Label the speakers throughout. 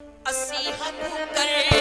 Speaker 1: ਅਸੀਂ ਹੱਕ ਕਰ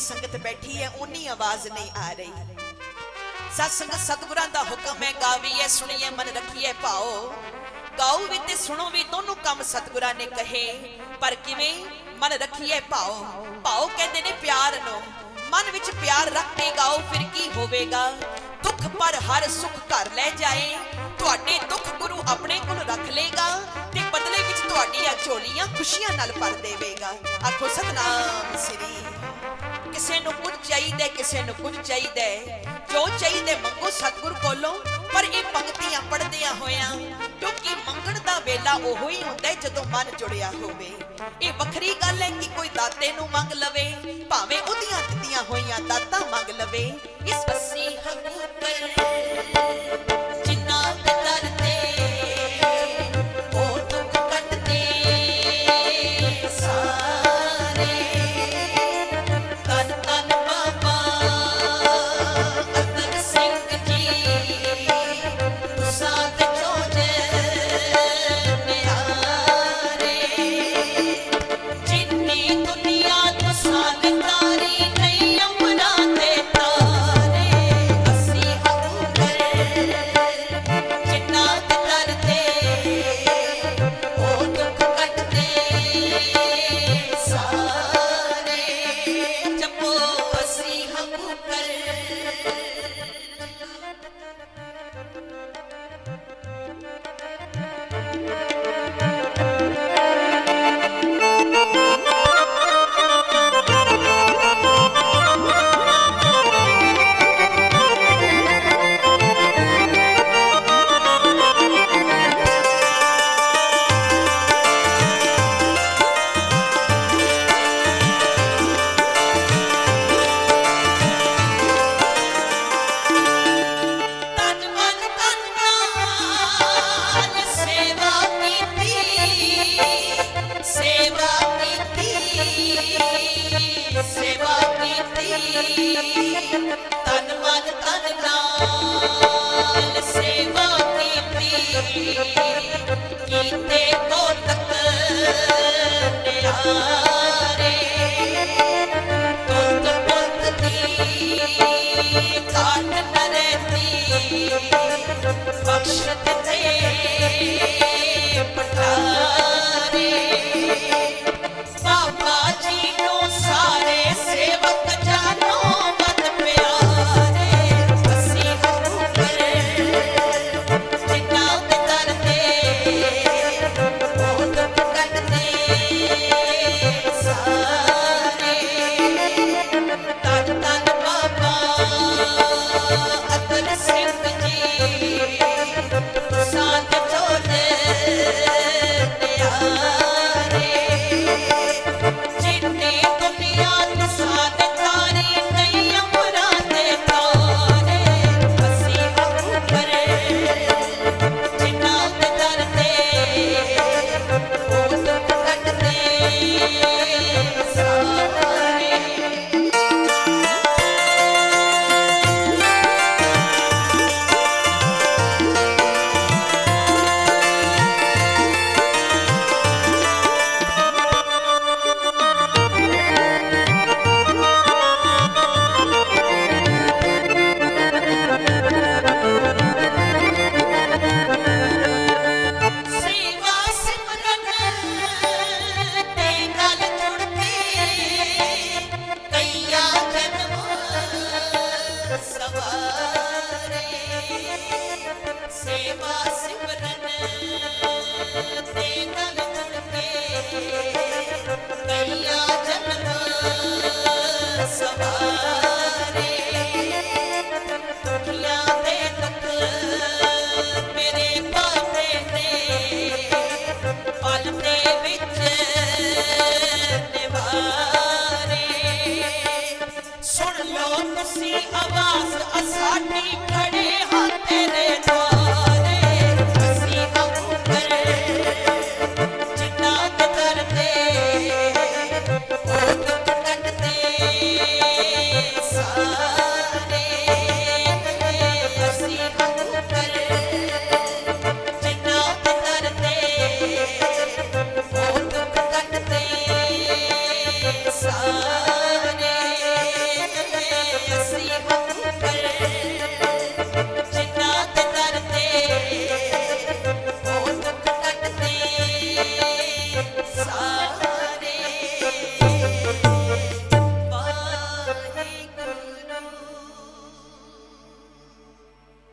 Speaker 2: ਸੰਗਤ ਬੈਠੀ ਹੈ ਉਨੀ ਆਵਾਜ਼ ਨਹੀਂ ਆ ਰਹੀ। ਸਤ ਸਤਿਗੁਰਾਂ ਦਾ ਹੁਕਮ ਹੈ, ਗਾਵੀਏ, ਸੁਣੀਏ, ਮਨ ਰੱਖੀਏ ਭਾਓ। ਗਾਓ ਵੀ ਤੇ ਸੁਣੋ ਵੀ ਦੋਨੋਂ ਕੰਮ ਸਤਿਗੁਰਾਂ ਨੇ ਕਹੇ, ਪਰ ਕਿਵੇਂ? ਮਨ ਰੱਖੀਏ ਭਾਓ। ਭਾਓ ਕਹਿੰਦੇ ਨੇ ਪਿਆਰ ਨੂੰ, ਮਨ ਵਿੱਚ ਪਿਆਰ ਰੱਖ ਕੇ ਗਾਓ, ਫਿਰ ਕੀ ਹੋਵੇਗਾ? ਦੁੱਖ ਪਰ ਹਰ ਸੁੱਖ ਘਰ ਲੈ ਜਾਏ, ਤੁਹਾਡੇ ਦੁੱਖ ਗੁਰੂ ਆਪਣੇ ਕੋਲ ਰੱਖ ਲੇਗਾ ਤੇ ਬਦਲੇ ਵਿੱਚ ਤੁਹਾਡੀਆਂ ਝੋਲੀਆਂ ਖੁਸ਼ੀਆਂ ਨਾਲ ਭਰ ਦੇਵੇਗਾ। ਆਖੋ ਸਤਨਾਮ ਸ੍ਰੀ ਕਿਸੇ ਨੂੰ ਕੁਝ ਚਾਹੀਦਾ, ਕਿਸੇ ਨੂੰ ਕੁਝ ਚਾਹੀਦਾ ਜੋ ਚਾਹੀਦਾ ਮੰਗੋ, ਸਤਿਗੁਰ ਕੋਲੋਂ। ਪਰ ਇਹ ਪੰਕਤੀਆਂ ਪੜ੍ਹਦਿਆਂ ਹੋਇਆਂ, ਕਿਉਂਕਿ ਮੰਗਣ ਦਾ ਵੇਲਾ ਉਹੋ ਹੀ ਹੁੰਦਾ ਜਦੋਂ ਮਨ ਜੁੜਿਆ ਹੋਵੇ। ਇਹ ਵੱਖਰੀ ਗੱਲ ਹੈ ਕਿ ਕੋਈ ਦਾਤੇ ਨੂੰ ਮੰਗ ਲਵੇ, ਭਾਵੇਂ ਉਹਦੀਆਂ ਦਿੱਤੀਆਂ ਹੋਈਆਂ ਦਾਤਾਂ ਮੰਗ ਲਵੇ। ਇਸ
Speaker 1: ਅਸੀਂ ਹੱਕੂ ਜਿੰਨਾ ਦੇ ਉਹ ਦੁੱਖ ਕੱਟਦੇ। ਸਾਰੇ ਕੀਤੀ ਕੀਤੇ ਕੋ ਤੱਕ ਨਿਆਰੇ ਤੁਤ ਪੁੱਤ ਦੀ ਕਾਟ ਨ ਬਖਸ਼ ਦਿੱਤੇ ਪਟਾਰੇ।
Speaker 2: Hey, hey.